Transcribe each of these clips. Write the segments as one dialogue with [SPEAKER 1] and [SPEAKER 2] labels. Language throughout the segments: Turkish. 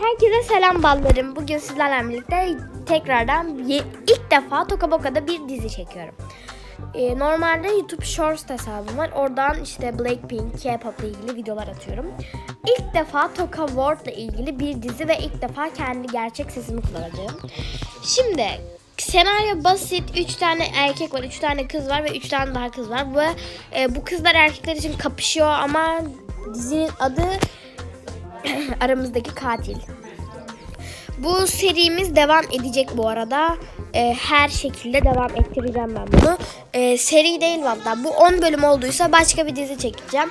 [SPEAKER 1] Herkese selam ballarım. Bugün sizlerle birlikte tekrardan ilk defa Toka Boka'da bir dizi çekiyorum. Ee, normalde YouTube Shorts hesabım var. Oradan işte Blackpink, K-pop ile ilgili videolar atıyorum. İlk defa Toka World ile ilgili bir dizi ve ilk defa kendi gerçek sesimi kullanacağım. Şimdi senaryo basit. 3 tane erkek var, 3 tane kız var ve 3 tane daha kız var. Ve e, bu kızlar erkekler için kapışıyor ama dizinin adı aramızdaki katil. Bu serimiz devam edecek bu arada. Ee, her şekilde devam ettireceğim ben bunu. Ee, seri değil valla. Bu 10 bölüm olduysa başka bir dizi çekeceğim.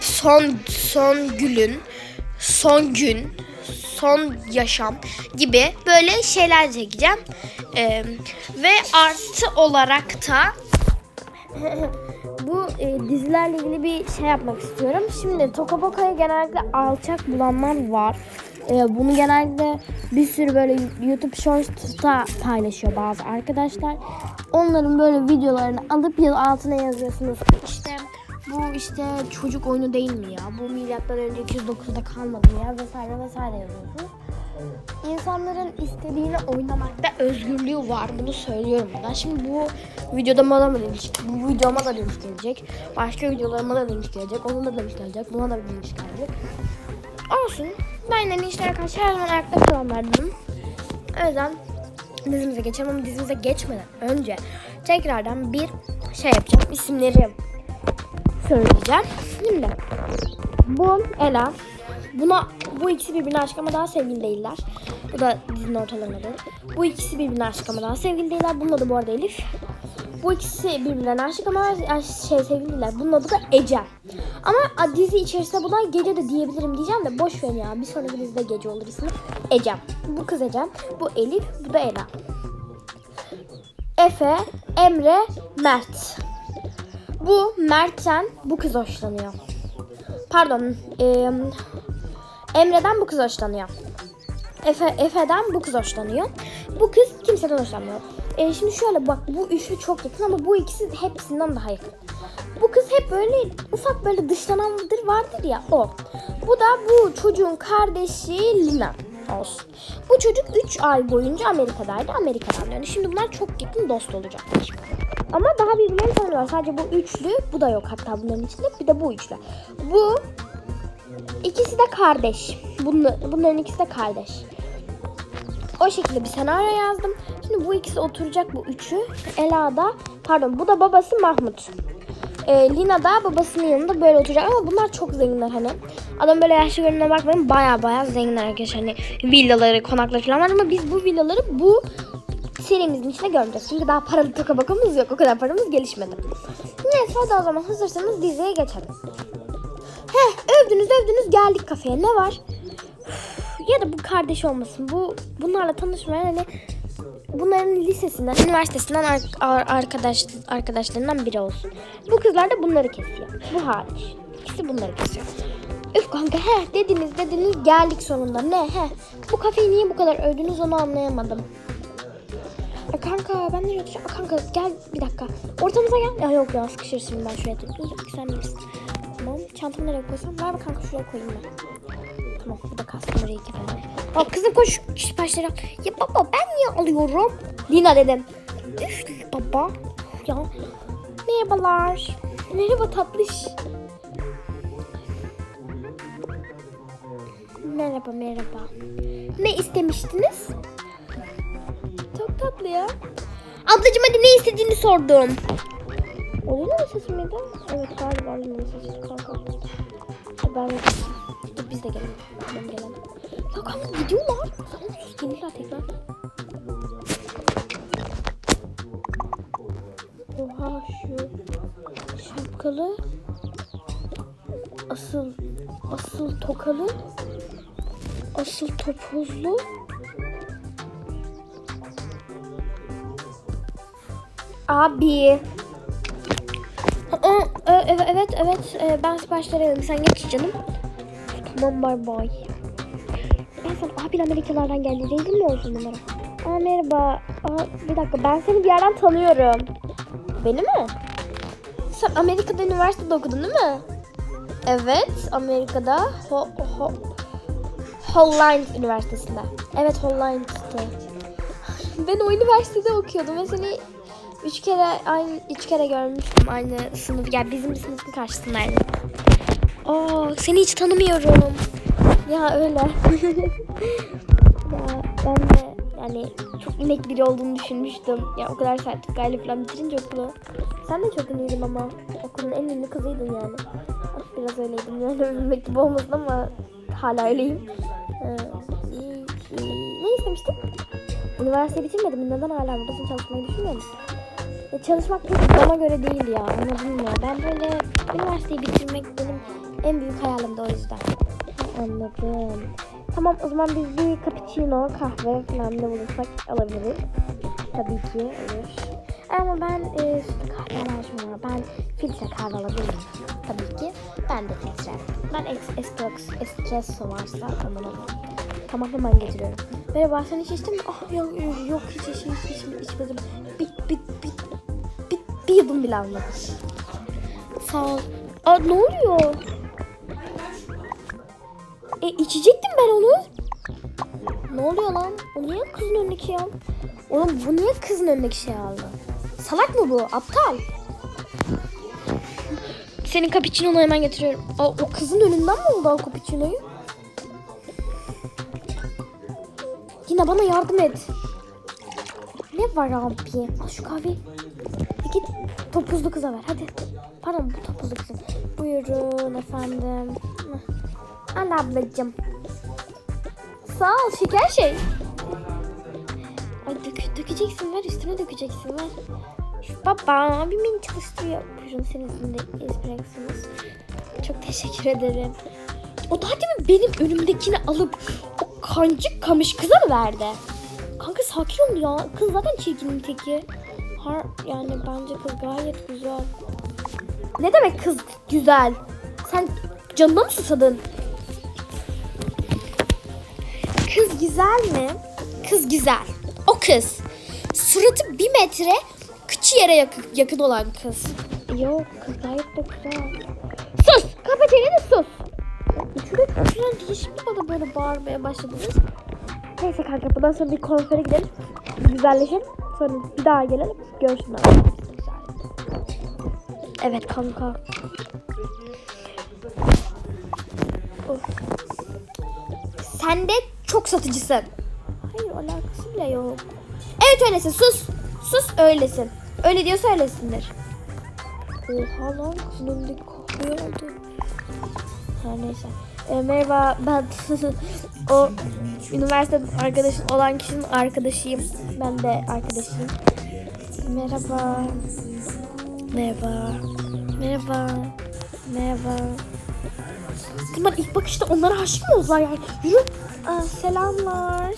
[SPEAKER 1] Son son gülün, son gün, son yaşam gibi böyle şeyler çekeceğim. Ee, ve artı olarak da e, dizilerle ilgili bir şey yapmak istiyorum. Şimdi Tokaboka'ya genellikle alçak bulanlar var. E, bunu genellikle bir sürü böyle YouTube Shorts'ta paylaşıyor bazı arkadaşlar. Onların böyle videolarını alıp yıl altına yazıyorsunuz. İşte bu işte çocuk oyunu değil mi ya? Bu milattan önce 209'da kalmadı ya? Vesaire vesaire yazıyorsunuz. İnsanların istediğini oynamakta özgürlüğü var. Bunu söylüyorum ben. Şimdi bu videoda bana mı demiş, bu videoma da demiş gelecek. Başka videolarıma da demiş gelecek. Ona da demiş gelecek. Buna da demiş gelecek. Olsun. Ben de işlere karşı her zaman ayakta kalanlardanım. O yüzden dizimize geçelim ama dizimize geçmeden önce tekrardan bir şey yapacağım. İsimleri söyleyeceğim. Şimdi bu Ela. Buna bu ikisi birbirine aşık ama daha sevgili değiller. Bu da dizinin ortalarında doğru. Bu ikisi birbirine aşık ama daha sevgili değiller. Bunun adı bu arada Elif. Bu ikisi birbirine aşık ama şey sevgili değiller. Bunun adı da Ecem. Ama dizi içerisinde buna gece de diyebilirim diyeceğim de boş ver ya. Bir sonraki dizide gece olur ismi. Ecem. Bu kız Ecem. Bu Elif. Bu da Ela. Efe, Emre, Mert. Bu Mert'ten bu kız hoşlanıyor. Pardon. eee, Emre'den bu kız hoşlanıyor. Efe, Efe'den bu kız hoşlanıyor. Bu kız kimseden hoşlanmıyor. Ee, şimdi şöyle bak bu üçlü çok yakın ama bu ikisi hepsinden daha yakın. Bu kız hep böyle ufak böyle dışlanandır vardır ya o. Bu da bu çocuğun kardeşi Lina olsun. Bu çocuk 3 ay boyunca Amerika'daydı. Amerika'dan döndü. Şimdi bunlar çok yakın dost olacaklar. Ama daha birbirlerini tanıyorlar. Sadece bu üçlü, bu da yok hatta bunların içinde. Bir de bu üçlü. Bu İkisi de kardeş. Bunlar, bunların ikisi de kardeş. O şekilde bir senaryo yazdım. Şimdi bu ikisi oturacak bu üçü. Ela da pardon bu da babası Mahmut. Ee, Lina da babasının yanında böyle oturacak ama bunlar çok zenginler hani. Adam böyle yaşlı görününe bakmayın baya baya zenginler arkadaşlar. Hani villaları, konakları falan var ama biz bu villaları bu serimizin içinde görmeyeceğiz. Çünkü daha paralı toka bakamız yok. O kadar paramız gelişmedi. Neyse hadi o zaman hazırsanız diziye geçelim. Heh övdünüz övdünüz geldik kafeye ne var? Ya da bu kardeş olmasın. Bu bunlarla tanışmayan hani bunların lisesinden, üniversitesinden ar- ar- arkadaş arkadaşlarından biri olsun. Bu kızlar da bunları kesiyor. Bu hariç. İkisi bunları kesiyor. Üf kanka he dediniz dediniz geldik sonunda. Ne he? Bu kafeyi niye bu kadar övdünüz onu anlayamadım. Ya kanka ben nereye? Aa, Kanka gel bir dakika. Ortamıza gel. Ya yok ya sıkışırsın ben şuraya dur, sen bilirsin. Çantamı nereye koysam? Ver bak kanka şuraya koyayım ben. Tamam bu da kalsın buraya iki tane. Aa, kızım koş başları. al. Ya baba ben niye alıyorum? Lina dedim. Üf baba. Ya. Merhabalar. Merhaba tatlış. Merhaba merhaba. Ne istemiştiniz? Çok tatlı ya. Ablacığım hadi ne istediğini sordum. O Lina sesi miydi? Evet galiba Lina sesi kanka. Ben Dur biz de gelelim. Tamam gelelim. Ya kanka gidiyorlar. Gelirler tekrar. Oha şu şapkalı asıl asıl tokalı asıl topuzlu Abi. Aa, e- evet evet evet E, ben siparişleri verdim. Sen geç canım. Tamam bay bay. Ben sana abin Amerikalardan geldi. Zengin mi olsun bunlara? Aa merhaba. Aa, bir dakika ben seni bir yerden tanıyorum. Beni mi? Sen Amerika'da üniversitede okudun değil mi? Evet Amerika'da. Ho, ho, Holland Üniversitesi'nde. Evet Holland'tı. Ben o üniversitede okuyordum ve seni üç kere aynı üç kere görmüştüm aynı sınıf. Yani bizim sınıfın karşısındaydım. Aa seni hiç tanımıyorum. Ya öyle. ya ben de yani çok inek biri olduğunu düşünmüştüm. Ya o kadar sertifikayla falan bitirince okulu. Sen de çok ünlüydün ama okulun en ünlü kızıydın yani. Ah, Biraz öyleydim yani övünmek gibi olmasın ama hala öyleyim. Ee, ne istemiştin? Üniversite bitirmedim. Neden hala buradasın çalışmayı düşünmüyor musun? Çalışmak pek bana göre değil ya. Anladın mı? Ben böyle üniversiteyi bitirmek benim en büyük hayalimdi o yüzden. Anladım. Tamam o zaman biz bir cappuccino, kahve falan ne bulursak alabiliriz. Tabii ki olur. Ama ben e, sütlü kahve alerjim var. Ben filtre kahve alabilirim. Tabii ki. Ben de filtre. Ben es- espresso, varsa ondan alayım. Tamam hemen getiriyorum. Merhaba sen hiç içtin mi? Ah yok yok hiç hiç hiç, hiç içmedim. Bir, bir, bir, bir, yudum bile almadım. Sağ ol. Aa ne oluyor? E içecektim ben onu. Ne oluyor lan? O niye kızın önündeki aldı? Oğlum bu niye kızın önündeki şey aldı? Salak mı bu? Aptal. Senin cappuccino'nu hemen getiriyorum. Aa, o kızın önünden mi oldu o cappuccino'yu? Yine bana yardım et. Ne var abi? Al şu kahveyi. Git topuzlu kıza ver hadi. Pardon bu topuzlu kızın. Buyurun efendim. Al ablacığım. Sağ ol şeker şey. Ay dök, dökeceksin ver üstüne dökeceksin ver. Üf, Baba abim beni çalıştırıyor. Buyurun senin de espressunuz. Çok teşekkür ederim. O daha demin benim önümdekini alıp o kancık kamış kıza mı verdi? Kanka sakin ol ya. Kız zaten çirkinin teki. Har yani bence kız gayet güzel. Ne demek kız güzel? Sen canına mı susadın? Kız güzel mi? Kız güzel. O kız. Suratı bir metre, kıçı yere yakın, yakın olan kız. Yok kız gayet de güzel. Sus! Kapa çeneni sus! Üçü de çok güzel diye şimdi bana böyle bağırmaya başladınız. Neyse kanka bundan sonra bir konsere gidelim. Güzelleşelim. Sonra bir daha gelelim. Görsünler. Evet kanka. Of. Sen de çok satıcısın. Hayır alakası bile yok. Evet öylesin sus. Sus öylesin. Öyle diyorsa öylesindir. Oha lan önündeki kahve oldu. Her neyse. E, merhaba ben o üniversite arkadaşın olan kişinin arkadaşıyım. Ben de arkadaşıyım. Merhaba. Merhaba. Merhaba. Merhaba. Bunlar ilk bakışta onlara aşık mı oldular yani? Yürü. Aa, selamlar.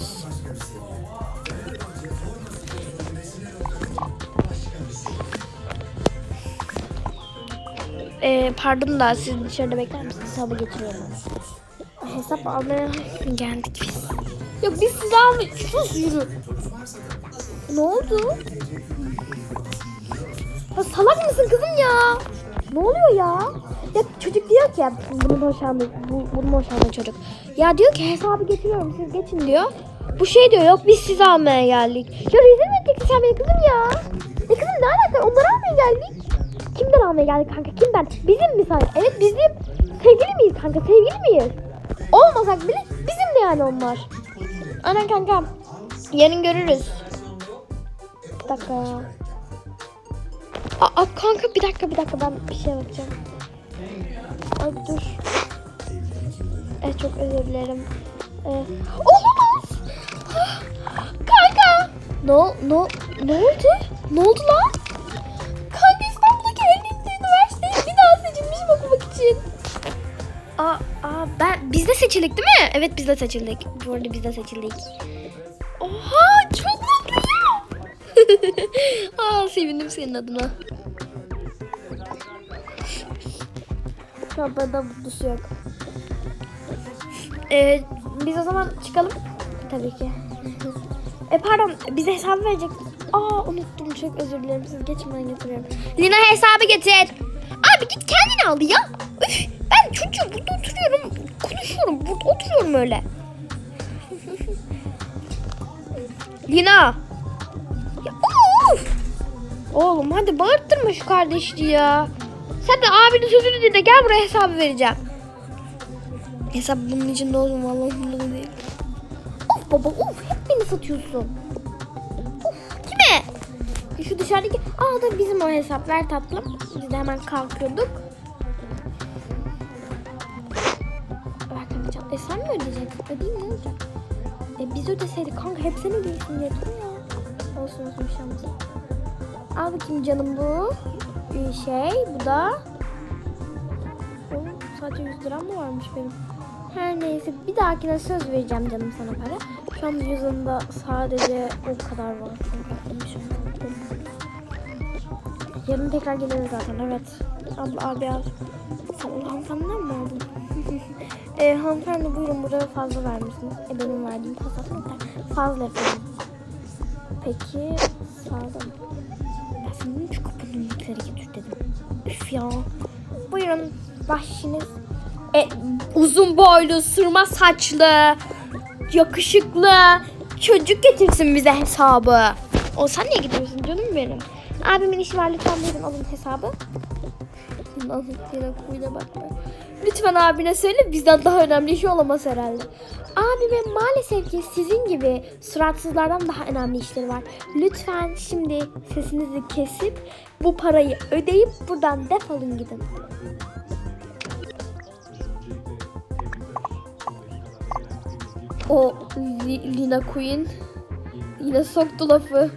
[SPEAKER 1] Ee, pardon da siz dışarıda bekler misiniz? Hesabı getiriyorum. Hesap almaya geldik biz. Yok biz sizi almayız. Sus yürü. Ne oldu? Ya salak mısın kızım ya? Ne oluyor ya? Ya çocuk diyor ki bunun hoşlandı, bu, bunun hoşlandı çocuk. Ya diyor ki hesabı getiriyorum siz geçin diyor. Bu şey diyor yok biz sizi almaya geldik. Ya rezil mi edeceksin sen beni kızım ya? E kızım ne alaka onları almaya geldik. Kimden almaya geldik kanka kimden? Bizim mi sanki? Evet bizim. Sevgili miyiz kanka sevgili miyiz? Olmasak bile bizim de yani onlar. Aynen kanka. Yarın görürüz. Bir dakika. Aa kanka bir dakika bir dakika ben bir şeye bakacağım. Ay dur. Evet çok özür dilerim. Ee, olamaz. Kanka. Ne ne ne oldu? Ne oldu lan? Biz de seçildik değil mi? Evet biz de seçildik. Bu arada biz de seçildik. Oha çok mutluyum. aa sevindim senin adına. Bana mutlusu yok. Ee, biz o zaman çıkalım. Tabii ki. E pardon bize hesabı verecek. Aa unuttum çok özür dilerim siz geçin ben getiriyorum. Lina hesabı getir. Abi git kendin al ya. Üf, ben çocuğum burada oturuyorum konuşuyorum burada oturuyorum öyle. Lina. Ya, of! Oğlum hadi bağırttırma şu kardeşliği ya. Sen de abinin sözünü dinle gel buraya hesabı vereceğim. Hesap bunun içinde olsun vallahi umurumda değil. Of baba of hep beni satıyorsun. Of kime? E, Şu dışarıdaki aa da bizim o hesap ver tatlım. Biz de hemen kalkıyorduk. Sen mi ödeyeceksin? Ödeyeyim ne olacak? E biz ödeseydik kanka hep sen ödeyeceksin diye ya. Olsun olsun bir şey olmaz. Al bakayım canım bu. Bir şey bu da. Oğlum sadece 100 liram mı varmış benim? Her neyse bir dahakine söz vereceğim canım sana para. Şu an yüzümde sadece o kadar var. Yarın tekrar geliriz zaten evet. Abla abi al. Sen hanımefendiden mi aldın? E, hanımefendi buyurun buraya fazla vermişsiniz. E benim verdiğim pasat? Fazla efendim. Peki sağda mı? Ben senin şu kapının yükleri getir dedim. Üf ya. Buyurun başınız. E, uzun boylu, sırma saçlı, yakışıklı çocuk getirsin bize hesabı. O sen niye gidiyorsun canım benim? Abimin işi var lütfen buyurun alın hesabı. Alın yine kuyuna bakma. Lütfen abine söyle bizden daha önemli işi olamaz herhalde. Abimin maalesef ki sizin gibi suratsızlardan daha önemli işleri var. Lütfen şimdi sesinizi kesip bu parayı ödeyip buradan defolun gidin. O Li- Lina Queen yine soktu lafı.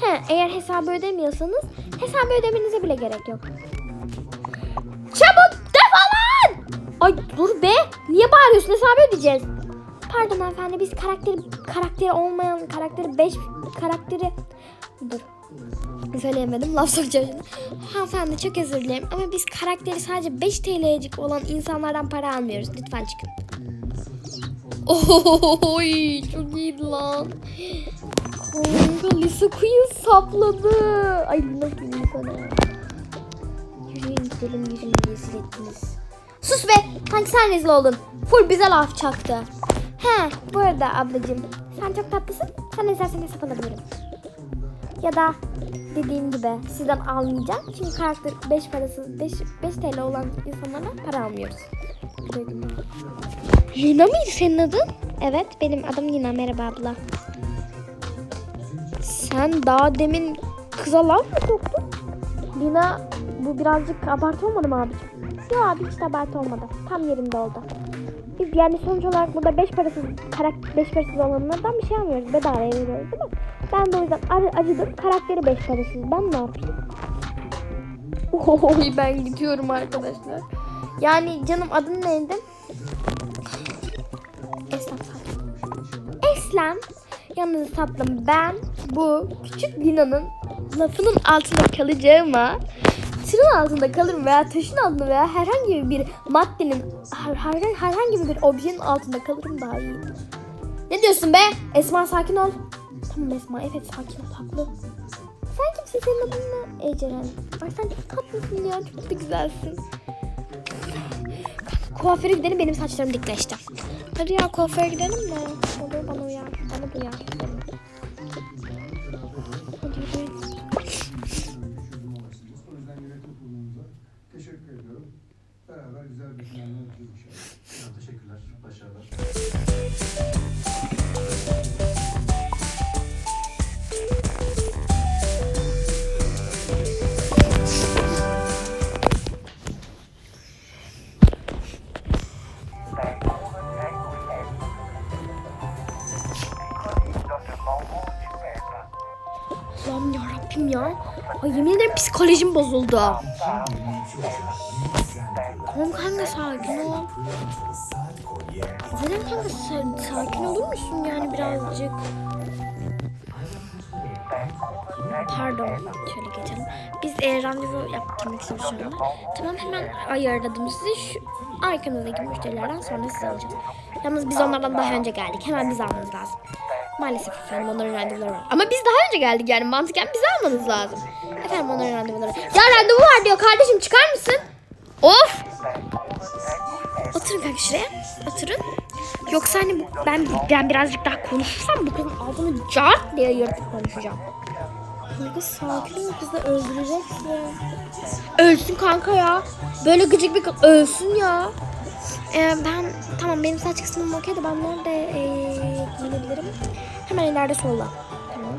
[SPEAKER 1] He, eğer hesabı ödemiyorsanız hesabı ödemenize bile gerek yok. Çabuk! Ay dur be. Niye bağırıyorsun? Hesabı ödeyeceğiz. Pardon hanımefendi biz karakteri karakteri olmayan karakteri 5 karakteri dur. Söyleyemedim laf sokacağım şimdi. Hanımefendi çok özür dilerim ama biz karakteri sadece 5 TL'cik olan insanlardan para almıyoruz. Lütfen çıkın. Oy çok iyiydi lan. Kanka Lisa Queen sapladı. Ay diyeyim sana. Yürüyün gidelim yüzümü rezil ettiniz. Sus be sanki sen rezil oldun. Full bize laf çaktı. He bu arada ablacığım sen çok tatlısın. Sen ne istersen hesap alabilirim. Ya da dediğim gibi sizden almayacağım. Çünkü karakter 5 parası 5, 5 TL olan insanlara para almıyoruz. Lina mıydı senin adın? Evet benim adım Lina merhaba abla. Sen daha demin kıza laf mı soktun? Lina bu birazcık abartı olmadı mı abicim? Yok abi hiç abartı olmadı. Tam yerinde oldu. Biz yani sonuç olarak burada 5 parasız karakter 5 parasız olanlardan bir şey almıyoruz. Bedavaya veriyoruz değil mi? Ben de o yüzden acıdım. Karakteri 5 parasız. Ben ne yapayım? Oy ben gidiyorum arkadaşlar. Yani canım adın neydi? Eslem. Eslem. Yalnız tatlım ben bu küçük Lina'nın lafının altında kalacağıma tırın altında kalırım veya taşın altında veya herhangi bir maddenin her, her- herhangi bir objenin altında kalırım daha iyi. Ne diyorsun be? Esma sakin ol. Tamam Esma evet sakin ol haklı. Sen kimsin senin adın ne? Eceren. Ay sen çok tatlısın ya çok da güzelsin. Kuaföre gidelim benim saçlarım dikleşti. Hadi ya kuaföre gidelim mi? Olur bana uyar. Bana uyar. Psikolojim bozuldu. Tamam kanka sakin ol. Zeynep kanka sakin olur musun yani birazcık? Pardon şöyle geçelim. Biz e, randevu yaptırmak istiyoruz şu anda. Tamam hemen ayarladım sizi. Şu arkanızdaki müşterilerden sonra sizi alacağız. Yalnız biz onlardan daha önce geldik. Hemen bizi almanız lazım. Maalesef efendim onların randevuları var. Ama biz daha önce geldik yani mantıken bizi almanız lazım. Efendim onların randevuları. Ya randevu var diyor kardeşim çıkar mısın? Of! Oturun kanka şuraya. Oturun. Yoksa hani bu- ben ben birazcık daha konuşursam bu kızın ağzını cart diye yırtıp konuşacağım. Kız sakin ol kızı öldüreceksin. Ölsün kanka ya. Böyle gıcık bir ölsün ya. Ee, ben tamam benim saç kısmım okey de ben nerede ee, giyinebilirim? Hemen ileride solda. Tamam.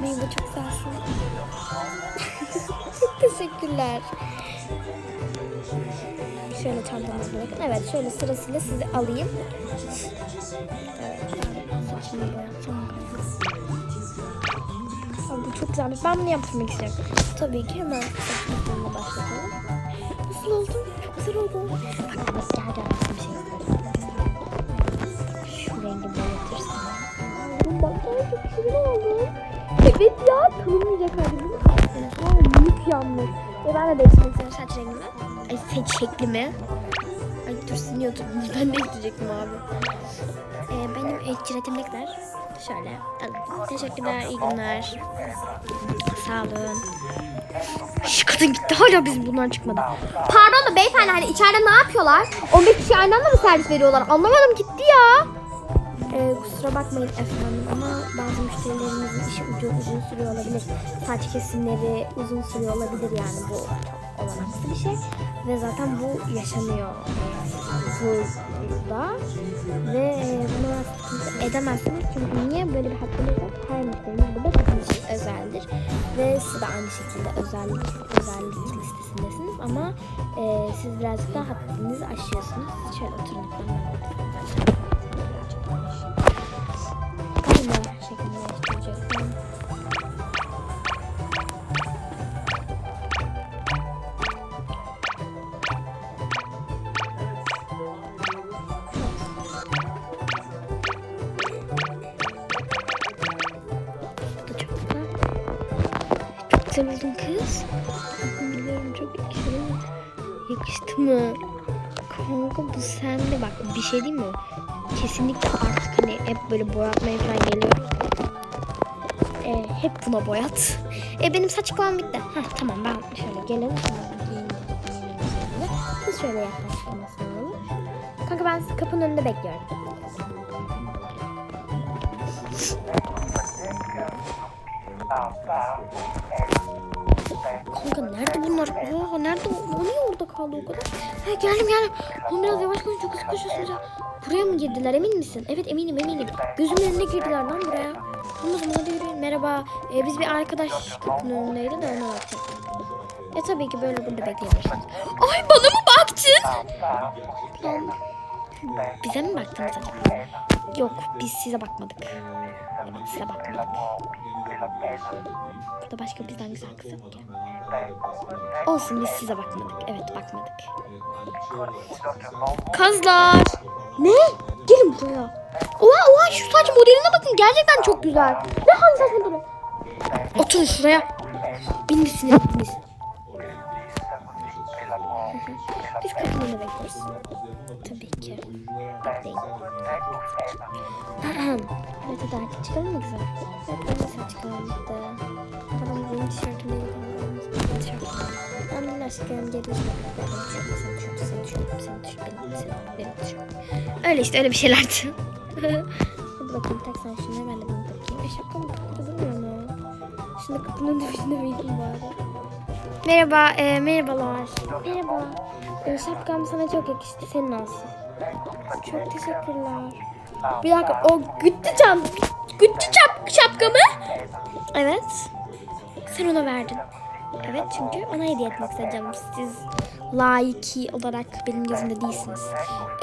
[SPEAKER 1] Merhaba çok güzelsin. çok teşekkürler. Şöyle çantamızı bırakın. Evet şöyle sırasıyla sizi alayım. Evet. ben Saçımı boyatsam. Abi bu çok güzelmiş. Ben bunu yaptırmak istiyorum. Tabii ki hemen saçımı başlatalım. Nasıl oldu? Çok güzel oldu. Bak bak gel oldu. Evet ya tanınmayacak hali değil mi? Aa, büyük yalnız. Ve ben de değiştirmek istiyorum saç rengimi. Ay saç şeklimi. Ay dur siniyordum. Ben değiştirecektim abi. Ee, benim ilk ciletim ne kadar? Şöyle. Teşekkürler. iyi günler. Sağ olun. Şu kadın gitti. Hala bizim bundan çıkmadı. Pardon da beyefendi hani içeride ne yapıyorlar? 15 kişi aynı anda mı servis veriyorlar? Anlamadım gitti ya. Ee, kusura bakmayın efendim ama bazı müşterilerimizin işi uzun, uzun sürüyor olabilir. Saç kesimleri uzun sürüyor olabilir yani bu çok bir şey. Ve zaten bu yaşanıyor burada. Ve buna sıkıntı edemezsiniz. Çünkü niye böyle bir hakkınız yok? Her müşterimiz burada sizin için özeldir. Ve siz de aynı şekilde özellik, özellik listesindesiniz ama e, siz birazcık daha haddinizi aşıyorsunuz. Şöyle oturun da çok oldun kız. Biliyorum çok yakışıyor. Yakıştı mı? Kanka bu sende bak bir şey değil mi? Kesinlikle artık hani hep böyle boyatmaya falan geliyoruz. Ee, hep buna boyat. E benim saç kıvamım bitti. Heh, tamam ben şöyle gelelim. Siz şöyle yaklaştırmasını alalım. Kanka ben kapının önünde bekliyorum. Kanka nerede bunlar? Oha nerede? O, niye orada kaldı o kadar? Ha, geldim geldim. Oğlum biraz yavaş konuş çok hızlı koşuyorsunuz ya. Buraya mı girdiler emin misin? Evet eminim eminim. Gözümün önüne girdiler lan buraya. Tamam o zaman hadi yürüyün. Merhaba. Ee, biz bir arkadaş kapının önündeydi de ona bakacaktık. E tabii ki böyle burada bekleyebilirsiniz. Ay bana mı baktın? Bize mi baktınız acaba? Yok biz size bakmadık. Evet size bakmadık. Burada başka bizden güzel kız yok ki. Olsun biz size bakmadık. Evet bakmadık. Kızlar. Ne? Gelin buraya. Oha oha şu saç modeline bakın. Gerçekten çok güzel. Ne hangi saç modeli? Oturun şuraya. Bindisiniz bindiniz. Biz önünde bekliyoruz. Tabii ki. Bekleyin. evet artık çıkalım mı güzel? Evet benim saç kalmıştı. Tamam benim tişörtümü. Ben bir aşkım geri. Öyle işte öyle bir şeylerdi. hadi bakayım tak sen şunu ben de bunu takayım. E şapkam burada durmuyor mu? Şimdi kapının önünde bir bari. Merhaba, e, merhabalar. Merhaba. E, şapkam sana çok yakıştı. Senin olsun. Çok teşekkürler. Bir dakika, o Güttü çam, Güttü çap, şapkamı. Evet. Sen ona verdin. Evet çünkü ona hediye etmek istedim. Siz layıki olarak benim gözümde değilsiniz.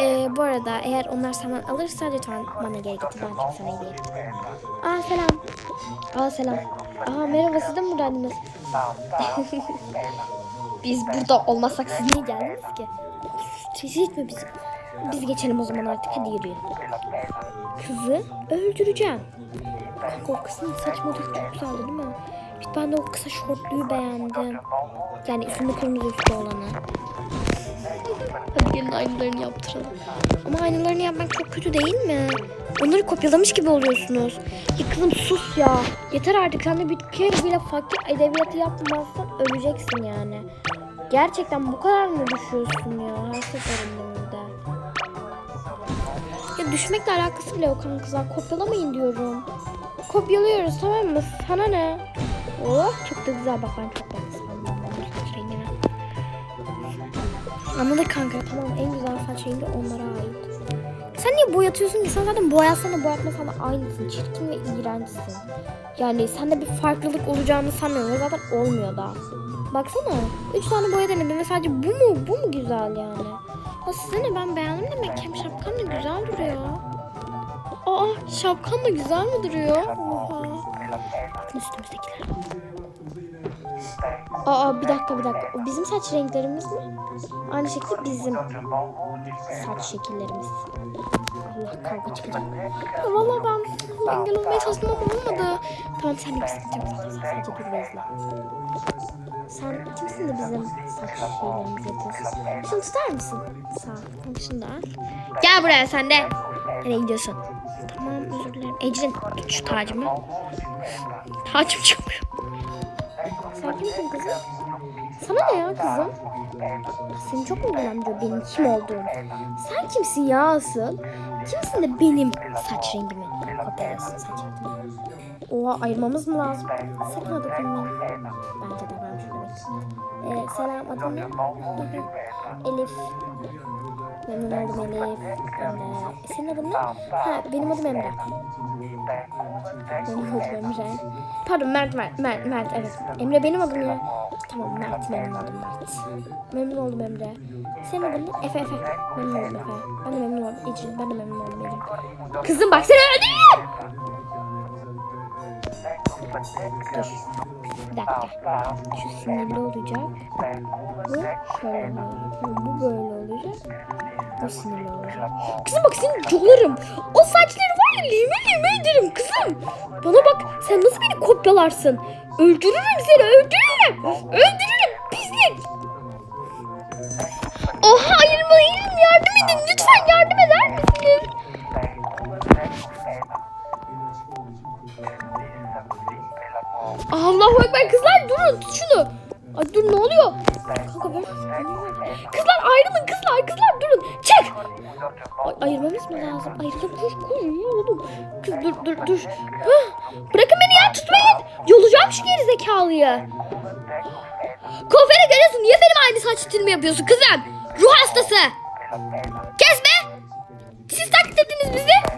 [SPEAKER 1] E, bu arada eğer onlar senden alırsa lütfen bana geri getir. Ben çünkü sana hediye ettim. Aa selam. Aa selam. Aa merhaba siz de mi buradaydınız? Biz burada olmasak siz niye geldiniz ki? Sesi etme bizi. Biz geçelim o zaman artık hadi yürüyün. Kızı öldüreceğim. Kanka o kızın saç modeli çok güzeldi değil mi? İşte ben de o kısa şortluyu beğendim. Yani üstünde kırmızı üstü olanı. Hadi gelin aynılarını yaptıralım. Ama aynılarını yapmak çok kötü değil mi? Onları kopyalamış gibi oluyorsunuz. Ya kızım sus ya. Yeter artık sen de bir kere bile fakir edebiyatı yapmazsan öleceksin yani. Gerçekten bu kadar mı düşüyorsun ya her seferinde burada? düşmekle alakası bile yok hanım kızlar. Kopyalamayın diyorum. Kopyalıyoruz tamam mı? Sana ne? Oh çok da güzel bak ben çok beğendim. Anladık kanka tamam en güzel saç rengi onlara ait. Sen niye boyatıyorsun ki? Sen zaten boyatsan da boyatmasan da aynısın. Çirkin ve iğrençsin. Yani sende bir farklılık olacağını sanmıyorum. Zaten olmuyor da. Baksana. Üç tane boya denedim ve sadece bu mu? Bu mu güzel yani? Ha size ne ben beğendim demek. Hem şapkan da güzel duruyor. Aa şapkan da güzel mi duruyor? Oha. Üstümüzdekiler. Aa bir dakika bir dakika. Bizim saç renklerimiz mi? Aynı şekilde bizim saç şekillerimiz. Allah kavga çıkacak. Ya vallahi ben engel olmaya çalıştım ama olmadı. Tamam sen bir sıkıntı sadece dur ve izle. Sen kimsin de bizim saç şeylerimizi yapıyorsun? Şunu tutar mısın? Sağ ol. Şunu da al. Gel buraya sen de. Nereye gidiyorsun? Tamam özür dilerim. Ecrin tut şu tacımı. Tacım çıkmıyor. Sen kimsin kızım? Sana ne ya kızım? Seni çok mu ilgilendiriyor benim kim olduğum? Sen kimsin ya asıl? Kimsin de benim saç rengimi kopyalıyorsun saç rengimi? Oha ayırmamız mı lazım? Sakın ha dokunmayın. Bence de ben şurada bekleyeyim. Ee, selam adın ne? Elif. Memnun oldum Elif. Emre. Senin adın ne? Ha, benim adım Emre. Benim adım Emre. Pardon Mert Mert Mert Mert evet. Emre benim adım ya. Tamam Mert benim adım Mert. Memnun oldum Emre. Senin adın ne? Efe Efe. Memnun oldum Efe. Ben de memnun oldum Ecrin. Ben de memnun oldum Ecrin. Kızım bak seni öldürürüm. Dur. Bir dakika. Şu sinirli olacak. Bu şöyle olacak. Bu böyle olacak. Bu sinirli olacak. Kızım bak seni yolarım. O saçları var ya lime lime ederim kızım. Bana bak sen nasıl beni kopyalarsın? Öldürürüm seni öldürürüm. Öldürürüm pislik. Oha ayırmayın yardım edin lütfen yardım eder misiniz? Allahu Ekber kızlar durun şunu. Ay dur ne oluyor? Kanka ver. Kızlar ayrılın kızlar kızlar durun. Çek. Ay, ayırmamız mı lazım? Ayrılın koş koş oğlum. Kız dur dur dur. Hah, Bırakın beni ya tutmayın. Yolacağım şu geri zekalıyı. Kofere görüyorsun niye benim aynı saç stilimi yapıyorsun kızım? Ruh hastası. Kesme. Siz taklit ettiniz bizi.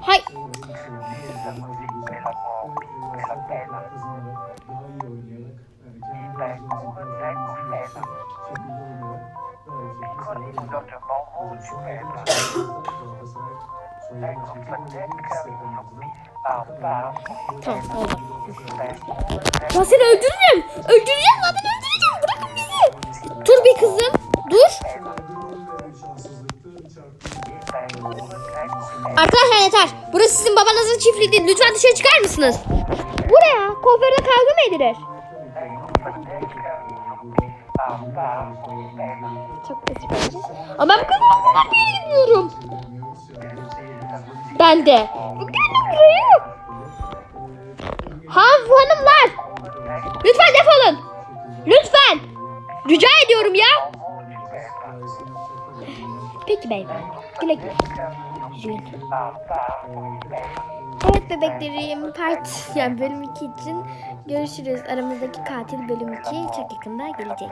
[SPEAKER 1] Hay. Tamam oldu. Seni öldürürüm. Öldüreceğim zaten öldüreceğim. Bırakın bizi. Dur bir kızım. Dur. Arkadaşlar yeter. Burası sizin babanızın çiftliği değil. Lütfen dışarı çıkar mısınız? Buraya kuaförde kavga mı edilir? Çok kötü bence. Ama ben bu kadar gidiyorum? Ben de. Kadar buraya. Ha bu hanımlar. Lütfen defolun. Lütfen. Rica ediyorum ya. Peki beyefendi. Güle güle. Jül. Evet bebeklerim part yani bölüm 2 için görüşürüz. Aramızdaki katil bölüm 2 çok yakında gelecek.